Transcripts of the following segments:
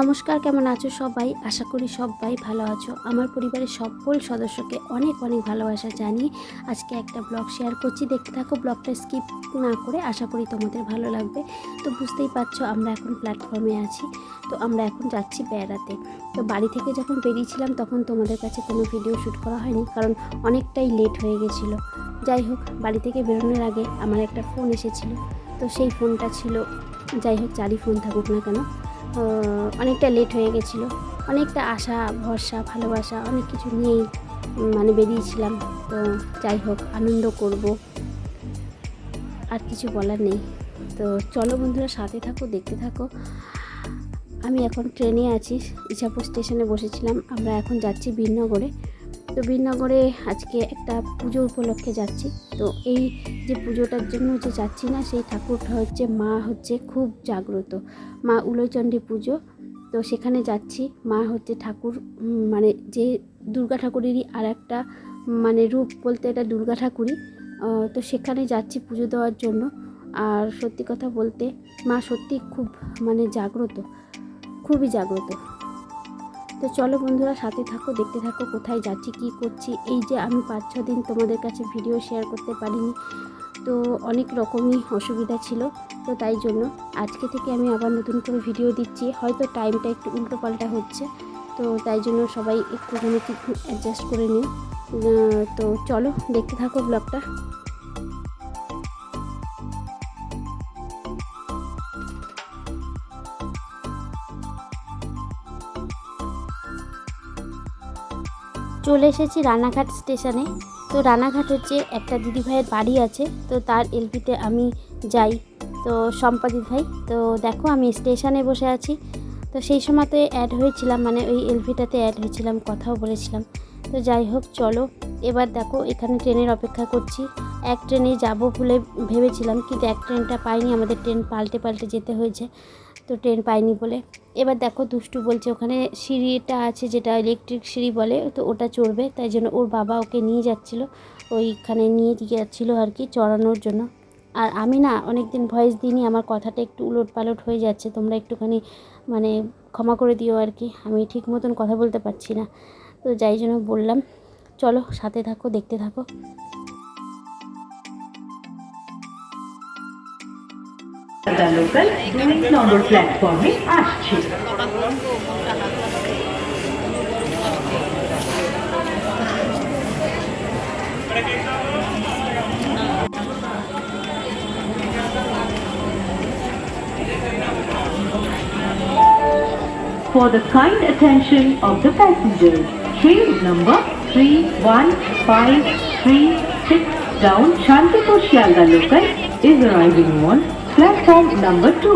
নমস্কার, কেমন আছো সবাই? আশা করি সবাই ভালো আছো। আমার পরিবারের সকল সদস্যকে অনেক অনেক ভালোবাসা জানিয়ে আজকে একটা ব্লগ শেয়ার করছি। দেখতে থাকো, ব্লগটা স্কিপ না করে আশা করি তোমাদের ভালো লাগবে। তো বুঝতেই পারছ, আমরা এখন প্ল্যাটফর্মে আছি। তো আমরা এখন যাচ্ছি বেড়াতে। তো বাড়ি থেকে যখন বেরিয়েছিলাম, তখন তোমাদের কাছে কোনো ভিডিও শ্যুট করা হয়নি, কারণ অনেকটাই লেট হয়ে গেছিল। যাই হোক, বাড়ি থেকে বেরোনোর আগে আমার একটা ফোন এসেছিল। তো সেই ফোনটা ছিল, যাই হোক চারি ফোন থাকুক না কেন অনেকটা লেট হয়ে গেছিল। অনেকটা আশা, ভরসা, ভালোবাসা অনেক কিছু নিয়েই মানে বেরিয়েছিলাম। তো যাই হোক, আনন্দ করব। আর কিছু বলার নেই। তো চলো বন্ধুরা, সাথে থাকো, দেখতে থাকো। আমি এখন ট্রেনে আছি, ইছাপুর স্টেশনে বসেছিলাম। আমরা এখন যাচ্ছি বীরনগরে। তো বীরনগরে আজকে একটা পুজো উপলক্ষে যাচ্ছি। তো এই যে পুজোটার জন্য যে যাচ্ছি না, সেই ঠাকুরটা হচ্ছে মা হচ্ছে খুব জাগ্রত। মা উলয়চণ্ডী পুজো। তো সেখানে যাচ্ছি। মা হচ্ছে ঠাকুর মানে যে দুর্গা ঠাকুরেরই আর একটা মানে রূপ বলতে এটা দুর্গা ঠাকুরই। তো সেখানে যাচ্ছি পুজো দেওয়ার জন্য। আর সত্যি কথা বলতে মা সত্যি খুব মানে জাগ্রত। খুবই জাগ্রত। তো চলো বন্ধুরা সাথে থাকো দেখতে থাকো কোথায় যাচ্ছি কি করছি। এই যে আমি পাঁচ ছ দিন তোমাদের কাছে ভিডিও শেয়ার করতে পারিনি। তো অনেক রকমই অসুবিধা ছিল তো তাই জন্য আজকে থেকে আমি আবার নতুন করে ভিডিও দিচ্ছি। হয়তো টাইমটা একটু উল্টো পাল্টা হচ্ছে তো তাই জন্য সবাই একটু একটুখানি অ্যাডজাস্ট করে আহ, তো চলো দেখতে থাকো ব্লগটা চলে এসেছি রানাঘাট স্টেশনে। তো রানাঘাট হচ্ছে একটা দিদিভাইয়ের বাড়ি আছে, তো তার এলপিতে আমি যাই। তো সম্পাদিত ভাই, তো দেখো আমি স্টেশনে বসে আছি। তো সেই সময়তে অ্যাড হয়েছিলাম মানে ওই এলপিটাতে অ্যাড হয়েছিলাম, কথাও বলেছিলাম। তো যাই হোক, চলো। এবার দেখো, এখানে ট্রেনের অপেক্ষা করছি। এক ট্রেনে যাব বলে ভেবেছিলাম, কিন্তু এক ট্রেনটা পাইনি, আমাদের ট্রেন পাল্টে পাল্টে যেতে হয়েছে। তো ট্রেন পাইনি বলে। এবার দেখো দুষ্টু বলছে, ওখানে সিঁড়িটা আছে যেটা ইলেকট্রিক সিঁড়ি বলে, তো ওটা চড়বে। তাই জন্য ওর বাবা ওকে নিয়ে যাচ্ছিল, ওইখানে নিয়ে যাচ্ছিল আর কি চড়ানোর জন্য। আর আমি না অনেক দিন ভয়েস দিইনি, আমার কথাটা একটু উলট পালট হয়ে যাচ্ছে, তোমরা একটুখানি মানে ক্ষমা করে দিও আর কি, আমি ঠিক মতন কথা বলতে পারছি না। তো যাই জন্য বললাম, চলো সাথে থাকো, দেখতে থাকো। লোকাল দুই নম্বর প্ল্যাটফর্মে আসছে For the kind attention of the passengers, train number 31536 down Shantipur Shialda local is arriving on platform number two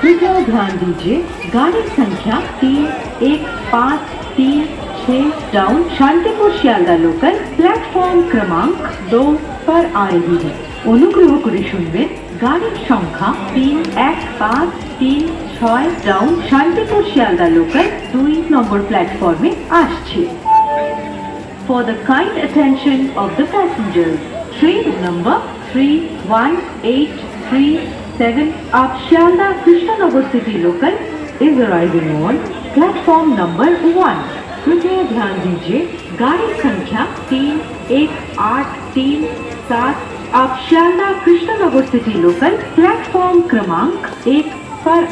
कृपया ध्यान दीजिए गाड़ी संख्या तीन एक पाँच तीन छः down Shantipur Sealdah local platform ক্রমাঙ্ক দো पर आ रही है অনুগ্রহ করে শুনবেন গাড়ির সংখ্যা তিন এক পাঁচ তিন ছয় ডাউন শান্তিপুর শিয়ালদা লোকাল দুই নম্বর প্ল্যাটফর্মে আসছে For the kind attention of the passengers, train number 31837 of Shialda Krishnanagar City Local is arriving on platform number 1. कृपया ध्यान दीजिए गाड़ी संख्या तीन एक आठ तीन सात up Sealdah Krishnanagar city local platform क्रमांक एक पर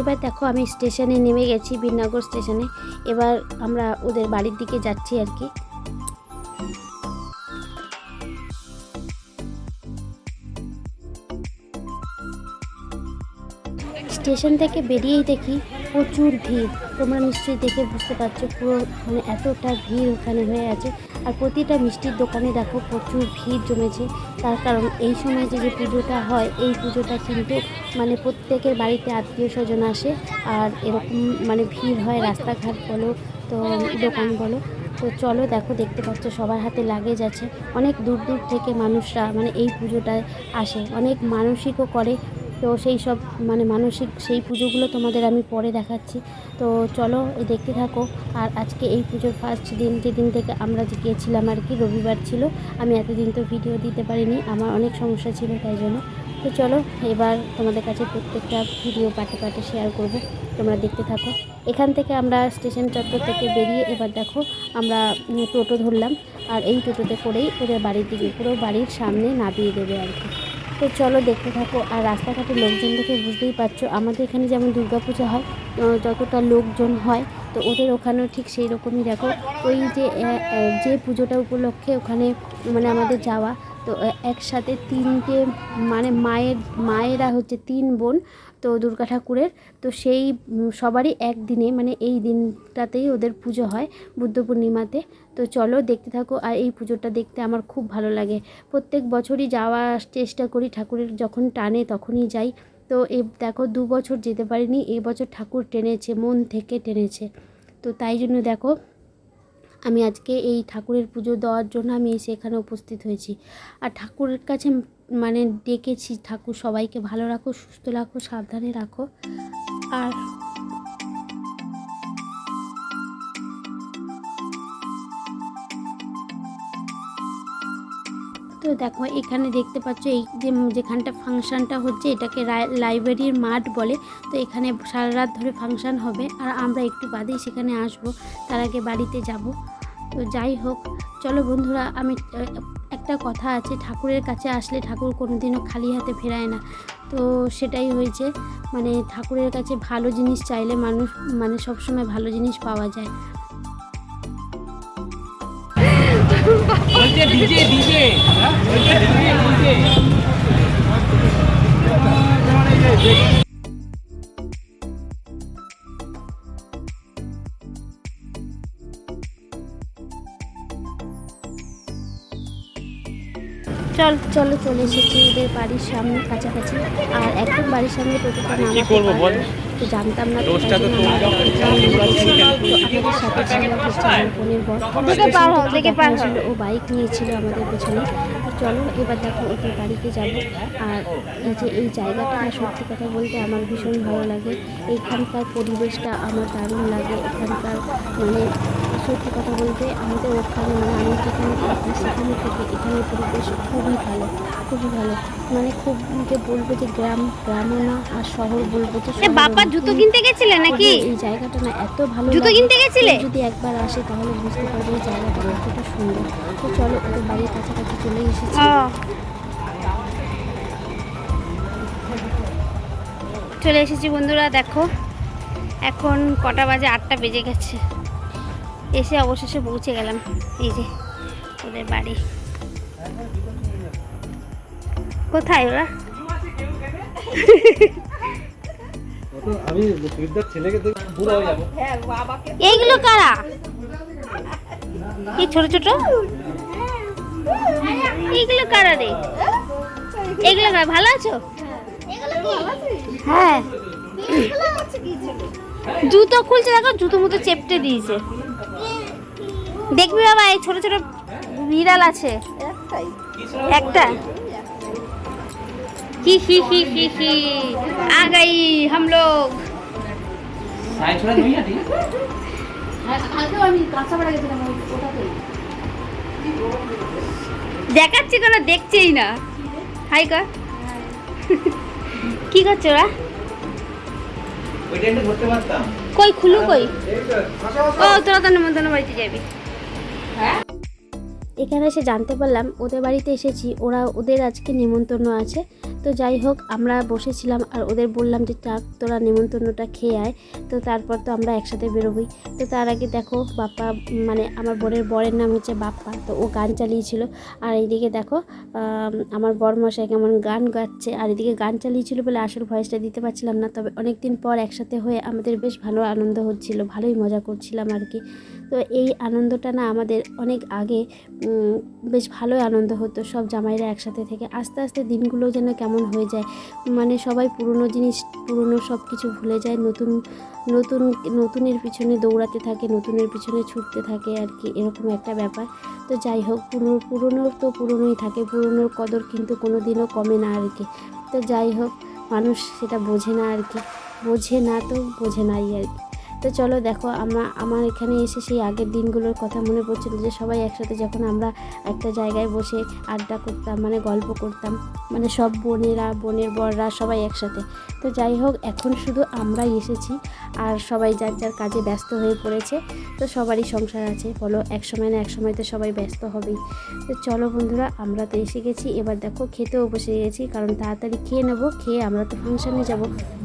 এবার দেখো আমি স্টেশনে নেমে গেছি বীরনগর স্টেশনে। এবার আমরা ওদের বাড়ির দিকে যাচ্ছি আর কি। স্টেশন থেকে বেরিয়েই দেখি প্রচুর ভিড়। তোমরা নিশ্চয়ই দেখে বুঝতে পারছ পুরো মানে এতটা ভিড় ওখানে হয়ে আছে। আর প্রতিটা মিষ্টির দোকানে দেখো প্রচুর ভিড় জমেছে। তার কারণ এই সময় যে যে পুজোটা হয়, এই পুজোটা কিন্তু মানে প্রত্যেকের বাড়িতে আত্মীয় স্বজন আসে। আর এরকম মানে ভিড় হয় রাস্তাঘাট বলো, তো দোকান বলো। তো চলো দেখো, দেখতে পাচ্ছ সবার হাতে লাগেজ আছে। অনেক দূর দূর থেকে মানুষরা মানে এই পুজোটায় আসে। অনেক মানসিকও করে তো সেই সব মানে মানসিক সেই পুজোগুলো তোমাদের আমি পরে দেখাচ্ছি। তো চলো দেখতে থাকো। আর আজকে এই পুজোর ফার্স্ট দিন, যেদিন থেকে আমরা যে গিয়েছিলাম আর কি, রবিবার ছিল, আমি এতদিন তো ভিডিও দিতে পারিনি, আমার অনেক সমস্যা ছিল তাই জন্য। তো চলো এবার তোমাদের কাছে প্রত্যেকটা ভিডিও পাটে পাটে শেয়ার করব। তোমরা দেখতে থাকো। এখান থেকে আমরা স্টেশন চত্বর থেকে বেরিয়ে এবার দেখো আমরা টোটো ধরলাম। আর এই টোটোতে করেই ওদের বাড়ির দিকে পুরো বাড়ির সামনে নামিয়ে দেবে আর কি। তো চলো দেখতে থাকো। আর রাস্তাঘাটে লোকজন দেখে বুঝতেই পারছ, আমাদের এখানে যেমন দুর্গাপূজা হয় যতটা লোকজন হয়, তো ওদের ওখানেও ঠিক সেই রকমই দেখো। ওই যে যে পুজোটা উপলক্ষে ওখানে মানে আমাদের যাওয়া তো একসাথে তিনটে মানে মায়ের, মায়েরা হচ্ছে তিন বোন, তো দুর্গা ঠাকুরের। তো সেই সবারই একদিনে মানে এই দিনটাতেই ওদের পুজো হয় বুদ্ধ পূর্ণিমাতে। তো চলো দেখতে থাকো আর এই পুজোটা দেখতে আমার খুব ভালো লাগে। প্রত্যেক বছরই যাওয়ার চেষ্টা করি ঠাকুরের যখন টানে তখনই যাই। তো এই দেখো দু বছর যেতে পারিনি এবছর ঠাকুর টেনেছে, মন থেকে টেনেছে। তো তাই জন্য দেখো আমি আজকে এই ঠাকুরের পুজো দেওয়ার জন্য আমি এসে এখানে উপস্থিত হয়েছি। আর ঠাকুরের কাছে মানে ডেকেছি, ঠাকুর সবাইকে ভালো রাখো, সুস্থ রাখো, সাবধানে রাখো। আর তো দেখো, এখানে দেখতে পাচ্ছ এই যে যেখানটা ফাংশনটা হচ্ছে, এটাকে লাইব্রেরির মাঠ বলে। তো এখানে সারা রাত ধরে ফাংশন হবে। আর আমরা একটু বাদেই সেখানে আসব। তার আগে বাড়িতে যাব। তো যাই হোক, চলো বন্ধুরা, আমি একটা কথা আছে, ঠাকুরের কাছে আসলে ঠাকুর কোনোদিনও খালি হাতে ফেরায় না। তো সেটাই হয়েছে মানে ঠাকুরের কাছে ভালো জিনিস চাইলে মানুষ মানে সবসময় ভালো জিনিস পাওয়া যায়। DJ DJ. ডিজে চল চলো এসেছি ওদের বাড়ির সামনে কাছাকাছি। আর একদম বাড়ির সামনে টোটোটা নামাতে পারব। তো জানতাম না তো আমাদের সাথে ছিল বোনের বর ও বাইক নিয়েছিল আমাদের পেছনে। চলো এবার দেখো ওদের বাড়িতে যাব। আর এই যে এই জায়গাটা সত্যি কথা বলতে আমার ভীষণ ভালো লাগে। এইখানকার পরিবেশটা আমার দারুণ লাগে। এখানকার মানে সত্যি কথা বলতে আমাদের ওখানে মানে আমি যেখানে থাকি সেখানে থেকে এখানের পরিবেশ খুবই ভালো খুবই ভালো। মানে খুব যে বলব যে গ্রাম গ্রামও না আর শহর বলব যে শহরও বাপ্পা জুতো কিনতে গেছিলে নাকি? এই জায়গাটা না এত ভালো জুতো কিনতে গেছিলে? যদি একবার আসে তাহলে বুঝতে পারবে এই জায়গাটা কতটা সুন্দর। তো চলো ওদের বাড়ির কাছাকাছি চলে এসেছি। চলে এসেছি বন্ধুরা দেখো। এখন কটা বাজে আটটা বেজে গেছে। এসে অবশেষে পৌঁছে গেলাম। এই যে, ওদের বাড়ি। কোথায় ওরা? এইগুলো কারা? এই ছোট ছোট? এইগুলো কারা রে? এগুলো কারা, ভালো আছো? হ্যাঁ। জুতো খুলছে, দেখো, জুতো মতো চেপটে দিয়েছে। দেখবি বাবা এই ছোট ছোট বিড়াল আছে। একটা? কি কি কি কি কি আ গই হাম লোগ। সাই ছোড়া নই না আমি কাঁচা গেছিলাম ওটাতে দেখাচ্ছি কোন দেখছেই না। হাই কর। কি করছ ওরা? কই খুলু কই? ও তোরা তো নেমন্তন্ন বাড়িতে যাবি। এখানে এসে জানতে পারলাম ওদের বাড়িতে এসেছি ওরা ওদের আজকে নিমন্ত্রণ আছে। তো যাই হোক আমরা বসেছিলাম আর ওদের বললাম যে চাক তোরা নেমন্তন্নটা খেয়ে আয়। তো তারপর তো আমরা একসাথে বেরোবই। তো তার আগে দেখো বাপ্পা মানে আমার বোনের বরের নাম হচ্ছে বাপ্পা তো ও গান চালিয়েছিল। আর এইদিকে দেখো আম, আমার বরমশাই কেমন গান গাচ্ছে। আর এদিকে গান চালিয়েছিল বলে আসল ভয়েসটা দিতে পারছিলাম না। তবে অনেক দিন পর একসাথে হয়ে আমাদের বেশ ভালো আনন্দ হচ্ছিল ভালোই মজা করছিলাম আর কি। তো এই আনন্দটা না আমাদের অনেক আগে বেশ ভালোই আনন্দ হতো সব জামাইরা একসাথে থেকে। আস্তে আস্তে দিনগুলো যেন কেমন কেমন হয়ে যায়। মানে সবাই পুরনো জিনিস, পুরনো সব কিছু ভুলে যায়। নতুন নতুন, নতুনের পিছনে দৌড়াতে থাকে, নতুনের পিছনে ছুটতে থাকে আর কি এরকম একটা ব্যাপার। তো যাই হোক, পুরনো পুরনো তো পুরনোই থাকে, পুরনোর কদর কিন্তু কোনো দিনও কমে না আর কি তো যাই হোক, মানুষ সেটা বোঝে না আর কি বোঝে না তো বোঝে নাই আর কি তো চলো দেখো আমরা আমার এখানে এসে সেই আগের দিনগুলোর কথা মনে পড়ছিল যে সবাই একসাথে যখন আমরা একটা জায়গায় বসে আড্ডা করতাম মানে গল্প করতাম মানে সব বোনেরা, বোনের বররা সবাই একসাথে। তো যাই হোক, এখন শুধু আমরাই এসেছি আর সবাই যার যার কাজে ব্যস্ত হয়ে পড়েছে, তো সবারই সংসার আছে। বলো, এক সময় না এক সময় তো সবাই ব্যস্ত হবেই। তো চলো বন্ধুরা, আমরা তো এসে গেছি। এবার দেখো, খেতেও বসে গেছি, কারণ তাড়াতাড়ি খেয়ে নেব, খেয়ে আমরা তো ফাংশানে যাব।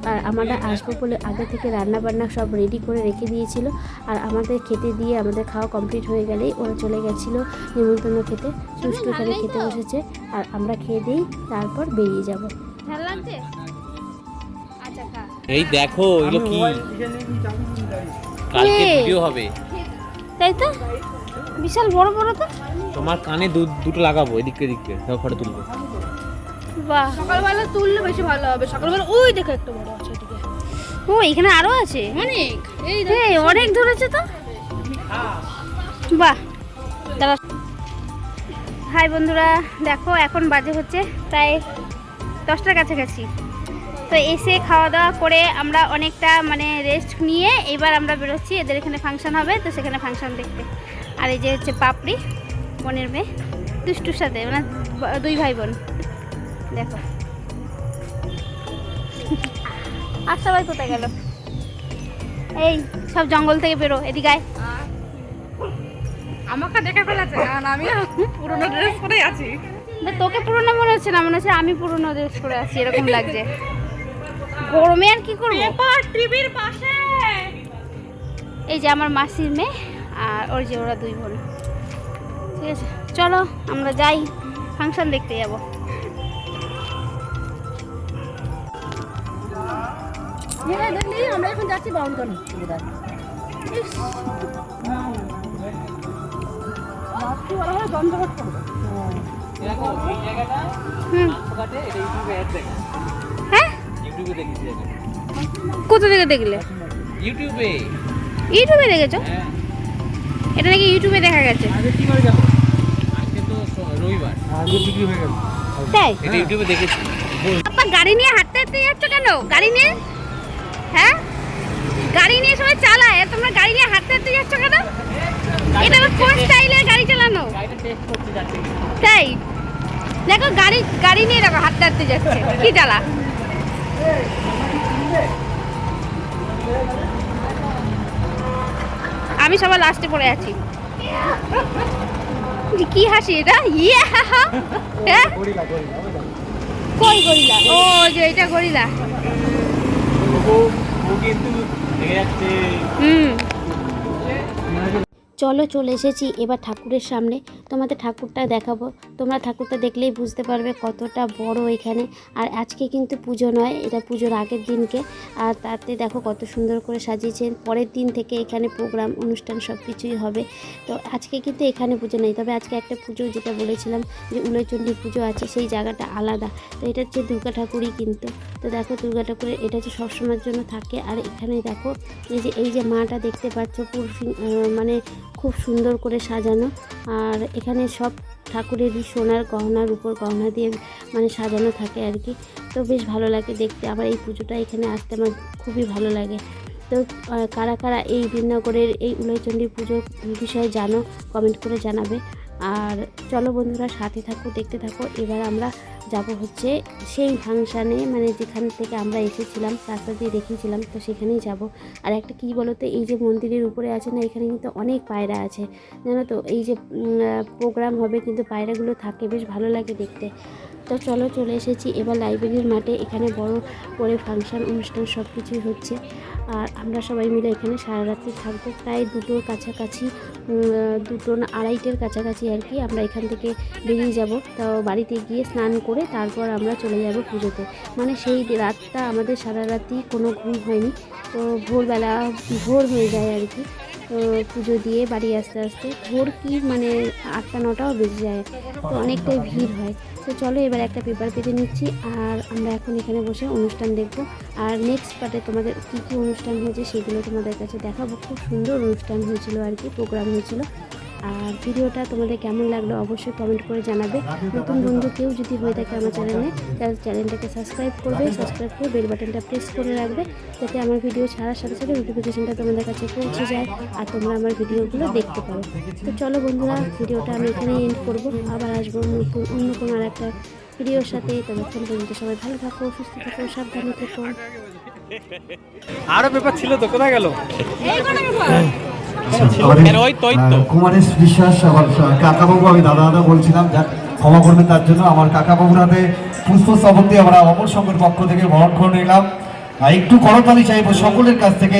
আর আমরা আসব বলে আগে থেকে রান্না বান্না সব রেডি করে রেখে দিয়েছিল। আর আমাদের খেতে দিয়ে আমাদের খাওয়া কমপ্লিট হয়ে গেলেই ওরা চলে গেছিল নিমন্ত্রণ খেতে। সুষ্ঠু এখানে খেতে বসেছে। আর আমরা খেয়ে দিই তারপর বেরিয়ে যাব। ভালো লাগছে? আচ্ছা খা। এই দেখো এগুলো কি? কালকে ভিডিও হবে। তাই তো? বিশাল বড় বড় তো? তোমার কানে দুটো লাগাবো এদিকে এদিকে ফটো তুলবো। বাহ। সকালবেলা তুললে বেশি ভালো হবে। সকালবেলা ওই দেখো একটা বড় আছে। ও এখানে আরও আছে? অনেক। এই অনেক ধরেছে তো? বাহ। হাই বন্ধুরা দেখো এখন বাজে হচ্ছে প্রায় দশটার কাছাকাছি। তো এসে খাওয়া দাওয়া করে আমরা অনেকটা মানে রেস্ট নিয়ে এবার আমরা বেরোচ্ছি। এদের এখানে ফাংশন হবে তো সেখানে ফাংশন দেখতে। আর এই যে হচ্ছে পাপড়ি বোনের মেয়ে দুষ্টুর সাথে মানে দুই ভাই বোন। দেখো। আর সবাই কোথায় গেল? এই সব জঙ্গল থেকে বেরো এদিকে আয়। আমাকে দেখে ফেলেছে কারণ আমি পুরোনো ড্রেস পরে আছি। তোকে পুরনো মনে হচ্ছে না মনে হচ্ছে আমি পুরনো ড্রেস করে আছি এরকম লাগছে। গরমে আর কি করব? পেপার টিভির পাশে। এই যে আমার মাসির মেয়ে আর ওর যে ওরা দুই বোন। ঠিক আছে চলো আমরা যাই ফাংশন দেখতে যাব। দেখলি আমরা এখন যাচ্ছি বাউন্ডন দেখো এই জায়গাটা হুম রাস্তাঘাটে এটা ইউটিউবে অ্যাড দেখে হ্যাঁ? কোথা থেকে দেখলে? ইউটিউবে ইউটিউবে দেখেছ? হ্যাঁ এটা নাকি ইউটিউবে দেখা গেছে। আজকে তো রবিবার আগে বিক্রি হয়ে। গেল তাই এটা ইউটিউবে দেখেছি আপা গাড়ি নিয়ে হাঁটতে হাঁটতে যাচ্ছ কেন? গাড়ি নিয়ে? হ্যাঁ? গাড়ি নিয়ে সবাই চালায়। আর তোমরা গাড়ি নিয়ে হাঁটতে হাঁটতে যাচ্ছ কেন? এটা কোন স্টাইলের গাড়ি চালানো? তাই? দেখো গাড়ি গাড়ি নিয়ে দেখো হাঁটতে হাঁটতে যাচ্ছে। কি চালা? আমি সবার লাস্টে পড়ে আছি। কি হাসি এটা? ইয়ে! কই গরিলা? ও যে এটা গরিলা। ও ও কিন্তু দেখে যাচ্ছে হুম চলো চলে এসেছি, এবার ঠাকুরের সামনে। তোমাদের ঠাকুরটা দেখাবো। তোমরা ঠাকুরটা দেখলেই বুঝতে পারবে কতটা বড় এখানে। আর আজকে কিন্তু পুজো নয়, এটা পুজোর আগের দিনকে। আর তাতে দেখো কত সুন্দর করে সাজিয়েছেন। পরের দিন থেকে এখানে প্রোগ্রাম, অনুষ্ঠান সব কিছুই হবে। তো আজকে কিন্তু এখানে পুজো নেই। তবে আজকে একটা পুজো যেটা বলেছিলাম যে উলয়চণ্ডী পুজো আছে, সেই জায়গাটা আলাদা। তো এটা হচ্ছে দুর্গা ঠাকুরই কিন্তু। তো দেখো দুর্গা ঠাকুরের এটা হচ্ছে সবসময়ের জন্য থাকে। আর এখানে দেখো, এই যে এই যে মাটা দেখতে পাচ্ছ, পুরো মানে খুব সুন্দর করে সাজানো। আর এখানে সব ঠাকুরেরই সোনার গহনার উপর গহনা দিয়ে মানে সাজানো থাকে আর কি। তো বেশ ভালো লাগে দেখতে। আবার এই পুজোটা এখানে আসতে আমার খুবই ভালো লাগে। তো কারা কারা এই বিনগরের এই উলয়চণ্ডী পুজোর বিষয়ে জানো কমেন্ট করে জানাবে। আর চলো বন্ধুরা, সাথে থাকো, দেখতে থাকো। এবার আমরা যাব হচ্ছে সেই ফাংশানে মানে যেখান থেকে আমরা এসেছিলাম, রাস্তা দিয়ে দেখিয়েছিলাম, তো সেখানেই যাব। আর একটা কী বলো তো এই যে মন্দিরের উপরে আছে না, এখানে কিন্তু অনেক পায়রা আছে। জানো তো, এই যে প্রোগ্রাম হবে, কিন্তু পায়রাগুলো থাকে, বেশ ভালো লাগে দেখতে। তো চলো, চলে এসেছি এবার লাইব্রেরির মাঠে। এখানে বড় করে ফাংশন অনুষ্ঠান সব কিছুই হচ্ছে। আর আমরা সবাই মিলে এখানে সারা রাত্রি থাকব। প্রায় দুটোর কাছাকাছি দুটো না আড়াইটের কাছাকাছি আর কি আমরা এখান থেকে বেরিয়ে যাব। তাও বাড়িতে গিয়ে স্নান করে তারপর আমরা চলে যাব পুজোতে। মানে সেই রাতটা আমাদের সারা রাতি কোনো ঘুম হয়নি। তো ভোরবেলা ভোর হয়ে যায় আর কি। পুজো দিয়ে বাড়ি আসতে আসতে। ভোর কি মানে আটটা, নটাও বেজে যায়, তো অনেকটাই ভিড় হয়। তো চলো এবার একটা পেপার পেতে নিচ্ছি, আর আমরা এখন এখানে বসে অনুষ্ঠান দেখব। আর নেক্সট পার্টে তোমাদের কী কী অনুষ্ঠান হয়েছে সেগুলো তোমাদের কাছে দেখাবো। খুব সুন্দর অনুষ্ঠান হয়েছিল আর কি প্রোগ্রাম হয়েছিল। আর ভিডিওটা তোমাদের কেমন লাগল অবশ্যই কমেন্ট করে জানাবে। নতুন বন্ধু কেউ যদি হয়ে থাকে আমার চ্যানেলে তাহলে চ্যানেলটাকে সাবস্ক্রাইব করবে সাবস্ক্রাইব করে বেল বাটনটা প্রেস করে রাখবে যাতে আমার ভিডিও ছাড়ার সাথে সাথে নোটিফিকেশনটা তোমাদের কাছে পৌঁছে যায় আর তোমরা আমার ভিডিওগুলো দেখতে পারো। তো চলো বন্ধুরা ভিডিওটা আমি এখানেই এন্ড করব। আবার আসব নতুন অন্য কোনো আর একটা ভিডিওর সাথে। ততক্ষণ পর্যন্ত সবাই ভালো থাকো সুস্থ থাকো সাবধানে থেকো। আরও পেপার ছিল তো কোথায় গেল? কুমারেশ বিশ্বাস আমার কাকাবাবু আমি দাদা দাদা বলছিলাম যা ক্ষমা করবেন তার জন্য। আমার কাকাবাবুর হাতে পুষ্প স্তবক দিয়ে আমরা অপর সঙ্গের পক্ষ থেকে বরণ করে নিলাম। আর একটু করতালি চাইব সকলের কাছ থেকে